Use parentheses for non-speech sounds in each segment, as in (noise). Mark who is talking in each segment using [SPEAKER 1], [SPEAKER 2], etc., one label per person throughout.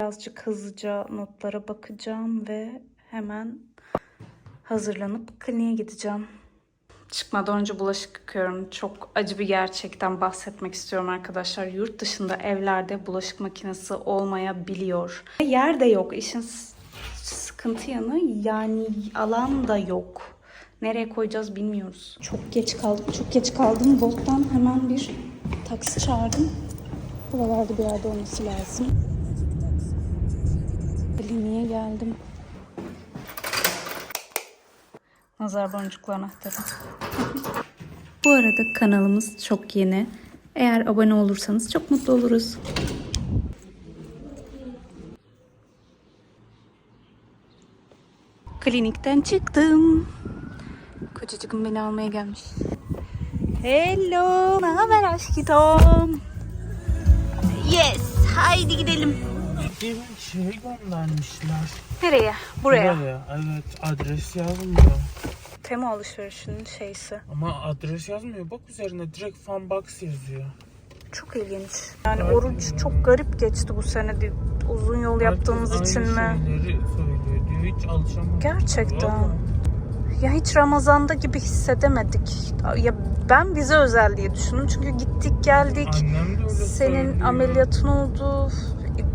[SPEAKER 1] Birazcık hızlıca notlara bakacağım ve hemen hazırlanıp kliniğe gideceğim. Çıkmadan önce bulaşık yıkıyorum. Çok acı bir gerçekten bahsetmek istiyorum arkadaşlar. Yurt dışında evlerde bulaşık makinesi olmayabiliyor. Yer de yok. İşin sıkıntı yanı yani alan da yok. Nereye koyacağız bilmiyoruz. Çok geç kaldım. Çok geç kaldım. Bolt'tan hemen bir taksi çağırdım. Buralarda bir yerde olması lazım. Kliniğe geldim. Nazar boncuklu anahtarı. Bu arada kanalımız çok yeni. Eğer abone olursanız çok mutlu oluruz. Klinikten çıktım. Kocacığım beni almaya gelmiş. Hello, ne haber aşkım? Yes, haydi gidelim.
[SPEAKER 2] Bir şey göndermişler.
[SPEAKER 1] Nereye? Buraya.
[SPEAKER 2] Buraya. Evet adres yazmıyor.
[SPEAKER 1] Temu alışverişinin şeysi.
[SPEAKER 2] Ama adres yazmıyor. Bak üzerine direkt Funbox yazıyor.
[SPEAKER 1] Çok ilginç. Yani oruç çok garip geçti bu sene. Uzun yol yaptığımız
[SPEAKER 2] Herkes
[SPEAKER 1] için mi?
[SPEAKER 2] aynı söylüyor diyor. Hiç alışamadım.
[SPEAKER 1] Gerçekten. Ya hiç Ramazan'da gibi hissedemedik. Ya ben bize özel diye düşündüm. Çünkü gittik geldik. Senin
[SPEAKER 2] söylüyor.
[SPEAKER 1] ameliyatın oldu.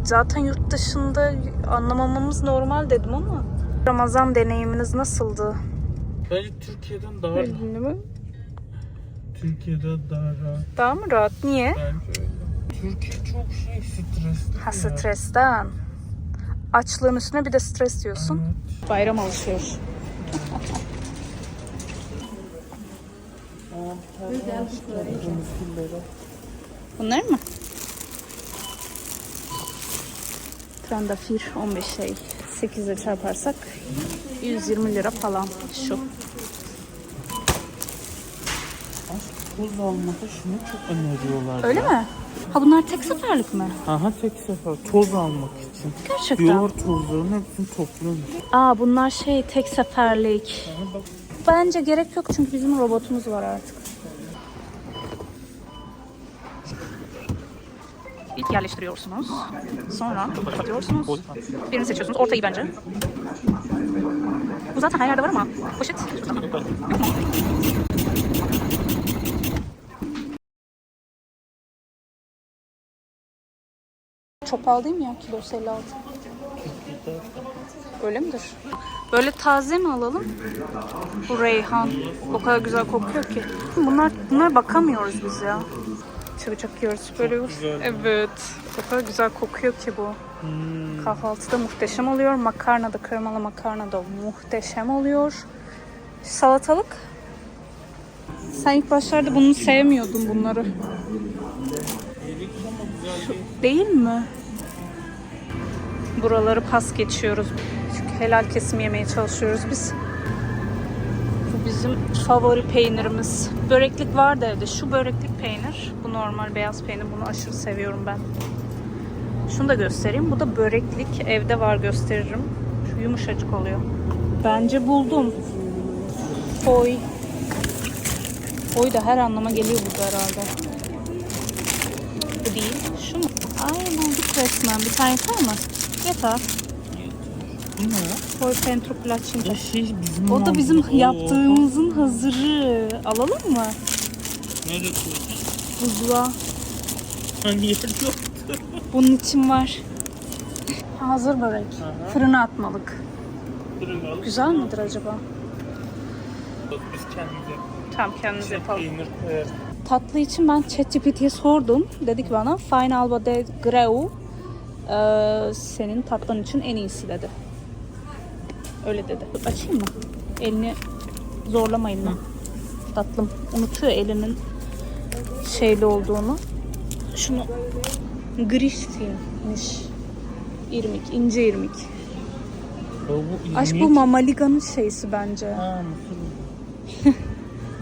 [SPEAKER 1] Zaten yurt dışında anlamamamız normal dedim ama. Ramazan deneyiminiz nasıldı?
[SPEAKER 2] Bence Türkiye'den daha
[SPEAKER 1] Öyle mi?
[SPEAKER 2] Türkiye'de daha rahat.
[SPEAKER 1] Daha mı rahat? Niye?
[SPEAKER 2] Bence öyle. Türkiye çok şey stresli.
[SPEAKER 1] Ha
[SPEAKER 2] ya.
[SPEAKER 1] stresten. Açlığın üstüne bir de stres diyorsun.
[SPEAKER 2] Evet.
[SPEAKER 1] Bayram alışveriş. Bunlar mı? Trandafir 15 şey. 8 ile çarparsak 120 lira falan şu.
[SPEAKER 2] Toz almada şunu çok öneriyorlar.
[SPEAKER 1] Öyle
[SPEAKER 2] ya.
[SPEAKER 1] mi? Ha bunlar tek seferlik mi?
[SPEAKER 2] Aha tek sefer toz almak için.
[SPEAKER 1] Gerçekten.
[SPEAKER 2] Diyorlar tozların hepsini topluyormuş.
[SPEAKER 1] Aa bunlar şey tek seferlik.
[SPEAKER 2] Aha
[SPEAKER 1] Bence gerek yok çünkü bizim robotumuz var artık. İlk yerleştiriyorsunuz. Sonra kapatıyorsunuz. Birini seçiyorsunuz. Ortayı bence. Bu zaten her yerde var ama. Poşet. Çok pahalı değil mi ya? Kilosu 56. Öyle midir? Böyle taze mi alalım? Bu reyhan. O kadar güzel kokuyor ki. Bunlar bunlara bakamıyoruz biz ya. Çok yiyoruz böyle.
[SPEAKER 2] güzel.
[SPEAKER 1] Evet. O kadar güzel kokuyor ki bu.
[SPEAKER 2] Hmm.
[SPEAKER 1] Kahvaltıda muhteşem oluyor. Makarna da kremalı makarna da muhteşem oluyor. Salatalık. Sen ilk başlarda bunu sevmiyordun bunları. Şu, değil mi? Buraları pas geçiyoruz. Çünkü helal kesim yemeye çalışıyoruz biz. Bizim favori peynirimiz. Böreklik vardı evde. Şu böreklik peynir. Bu normal beyaz peynir. Bunu aşırı seviyorum ben. Şunu da göstereyim. Bu da böreklik. Evde var gösteririm. Şu yumuşacık oluyor. Bence buldum. Oy. Oy da her anlama geliyor burada herhalde. Bu değil. Şu mu? Ay bulduk resmen. Bir tane yeter mi? Yeter.
[SPEAKER 2] Bu ne?
[SPEAKER 1] Koy pentro plaçinta.
[SPEAKER 2] Bu şey bizim
[SPEAKER 1] O da bizim.
[SPEAKER 2] Oo.
[SPEAKER 1] yaptığımızın hazırı. Alalım mı?
[SPEAKER 2] Nerede koydun?
[SPEAKER 1] Buzluğa.
[SPEAKER 2] Hani yer yok.
[SPEAKER 1] Bunun için var. Hazır börek.
[SPEAKER 2] Aha.
[SPEAKER 1] Fırına atmalık.
[SPEAKER 2] Durun alıp
[SPEAKER 1] Güzel midir acaba?
[SPEAKER 2] biz kendimiz yapalım.
[SPEAKER 1] Tamam kendiniz yapalım.
[SPEAKER 2] Peynir koyarız.
[SPEAKER 1] Tatlı için ben ChatGPT'ye sordum. Dedi ki bana Fine Alba de Greu eee, senin tatlın için en iyisi dedi. Öyle dedi. Açayım mı? Elini zorlamayın lan. Tatlım unutuyor elinin şeyli olduğunu. Şunu Griştinmiş. İrmik, ince irmik.
[SPEAKER 2] Bu
[SPEAKER 1] Aşk bu. Mamaliga'nın şeysi bence.
[SPEAKER 2] Ha mısır.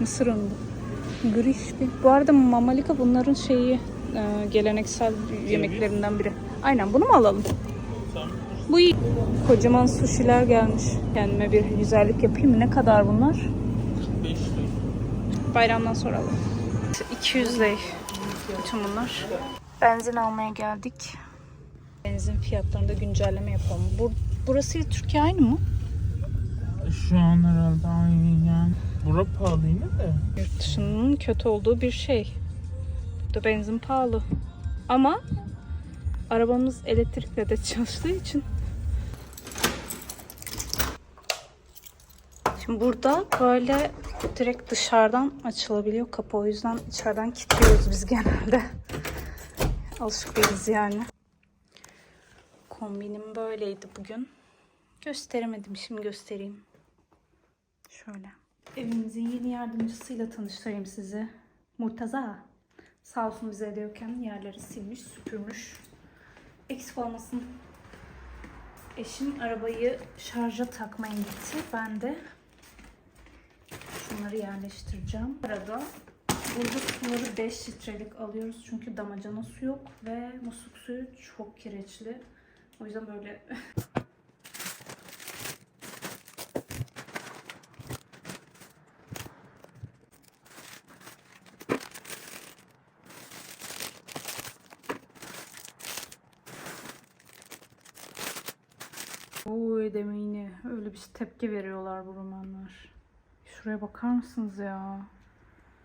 [SPEAKER 2] (laughs)
[SPEAKER 1] Mısır unlu. Grişti. Bu arada mamalika bunların şeyi e, geleneksel yemeklerinden biri. Aynen bunu mu alalım? Bu iyi. Kocaman suşiler gelmiş. Kendime bir güzellik yapayım mı? Ne kadar bunlar?
[SPEAKER 2] 5 lira.
[SPEAKER 1] Bayramdan sonra alalım. 200 lira bütün bunlar. Benzin almaya geldik. Benzin fiyatlarında güncelleme yapalım. Bur burası Türkiye aynı mı?
[SPEAKER 2] Şu an herhalde aynı yani. Bura pahalı yine de.
[SPEAKER 1] Yurt dışının kötü olduğu bir şey. Burada benzin pahalı. Ama arabamız elektrikle de çalıştığı için. Şimdi burada böyle direkt dışarıdan açılabiliyor kapı. O yüzden içeriden kilitliyoruz biz genelde. Alışık değiliz yani. Kombinim böyleydi bugün. Gösteremedim. Şimdi göstereyim. Şöyle. Evimizin yeni yardımcısıyla tanıştırayım sizi. Murtaza. Sağ olsun bize diyorken yerleri silmiş, süpürmüş. Eksik olmasın. Eşim arabayı şarja takmaya gitti. Ben de şunları yerleştireceğim. Arada burada suları 5 litrelik alıyoruz. Çünkü damacana su yok ve musluk suyu çok kireçli. O yüzden böyle (laughs) Oy demeyin öyle bir tepki veriyorlar bu romanlar. Şuraya bakar mısınız ya?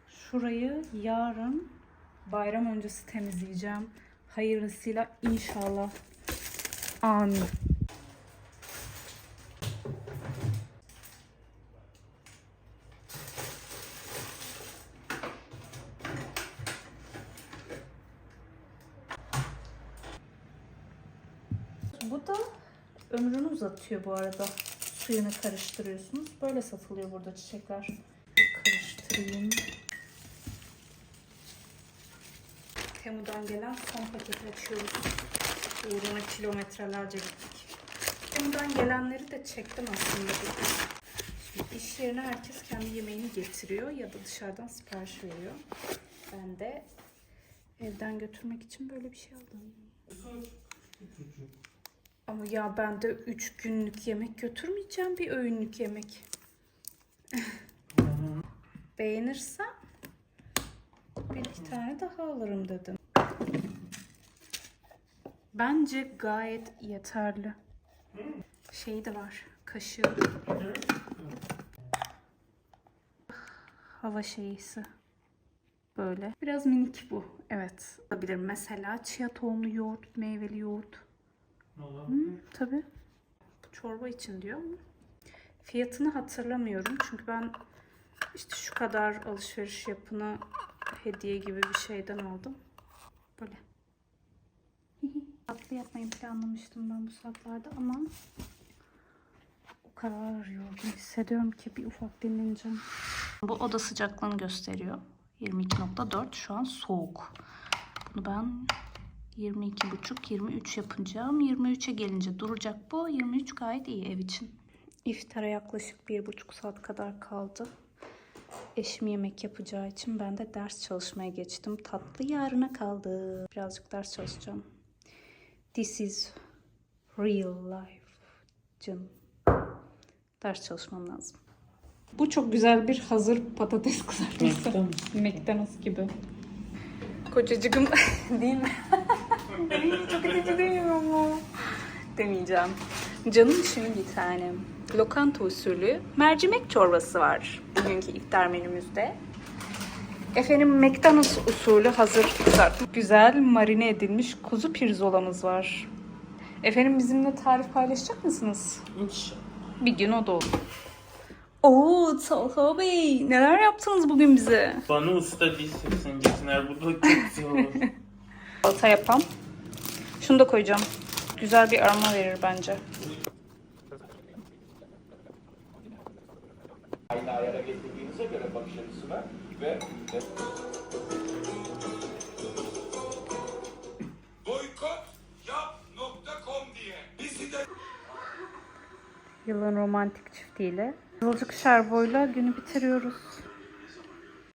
[SPEAKER 1] Şurayı yarın bayram öncesi temizleyeceğim. Hayırlısıyla inşallah. Amin. Bu da ömrünü uzatıyor bu arada. Suyunu karıştırıyorsunuz. Böyle satılıyor burada çiçekler. Karıştırayım. Temu'dan gelen son paketi açıyoruz. Uğruna kilometrelerce gittik. Temu'dan gelenleri de çektim aslında. Şimdi iş yerine herkes kendi yemeğini getiriyor ya da dışarıdan sipariş veriyor. Ben de evden götürmek için böyle bir şey aldım. Ama ya ben de 3 günlük yemek götürmeyeceğim bir öğünlük yemek. (laughs) Beğenirsem bir iki tane daha alırım dedim. Bence gayet yeterli. Şey de var. Kaşığı. Hava şeyisi. Böyle. Biraz minik bu. Evet. Olabilir. Mesela chia tohumlu yoğurt, meyveli yoğurt. Tabii. Bu çorba için diyor ama fiyatını hatırlamıyorum. Çünkü ben işte şu kadar alışveriş yapına hediye gibi bir şeyden aldım. Böyle. (laughs) Tatlı yapmayı planlamıştım ben bu saatlerde ama o kadar yorgun hissediyorum ki bir ufak dinleneceğim. Bu oda sıcaklığını gösteriyor. 22.4 şu an soğuk. Bunu ben 22.5-23 yapacağım. 23'e gelince duracak bu. 23 gayet iyi ev için. İftara yaklaşık bir buçuk saat kadar kaldı. Eşim yemek yapacağı için ben de ders çalışmaya geçtim. Tatlı yarına kaldı. Birazcık ders çalışacağım. This is real life. Canım. Ders çalışmam lazım. Bu çok güzel bir hazır patates kızartması.
[SPEAKER 2] McDonald's.
[SPEAKER 1] McDonald's gibi. Kocacığım (laughs) değil mi? Çok kötü değil mi ama? Demeyeceğim. Canım şimdi bir tanem. Lokanta usulü mercimek çorbası var bugünkü iftar menümüzde. Efendim McDonald's usulü hazır kızartma. Güzel marine edilmiş kuzu pirzolamız var. Efendim bizimle tarif paylaşacak mısınız?
[SPEAKER 2] İnşallah.
[SPEAKER 1] Bir gün o da olur. Oo Talha Bey neler yaptınız bugün bize?
[SPEAKER 2] Bana usta değilsin geçenler burada çok zor. (laughs)
[SPEAKER 1] Salata yapam. Şunu da koyacağım. Güzel bir aroma verir bence.
[SPEAKER 3] aynı ayara getirdiğinize göre bakış açısına ve boykotyap.com diye bizi de
[SPEAKER 1] Yılın romantik çiftiyle. Kızılcık şerboyla günü bitiriyoruz.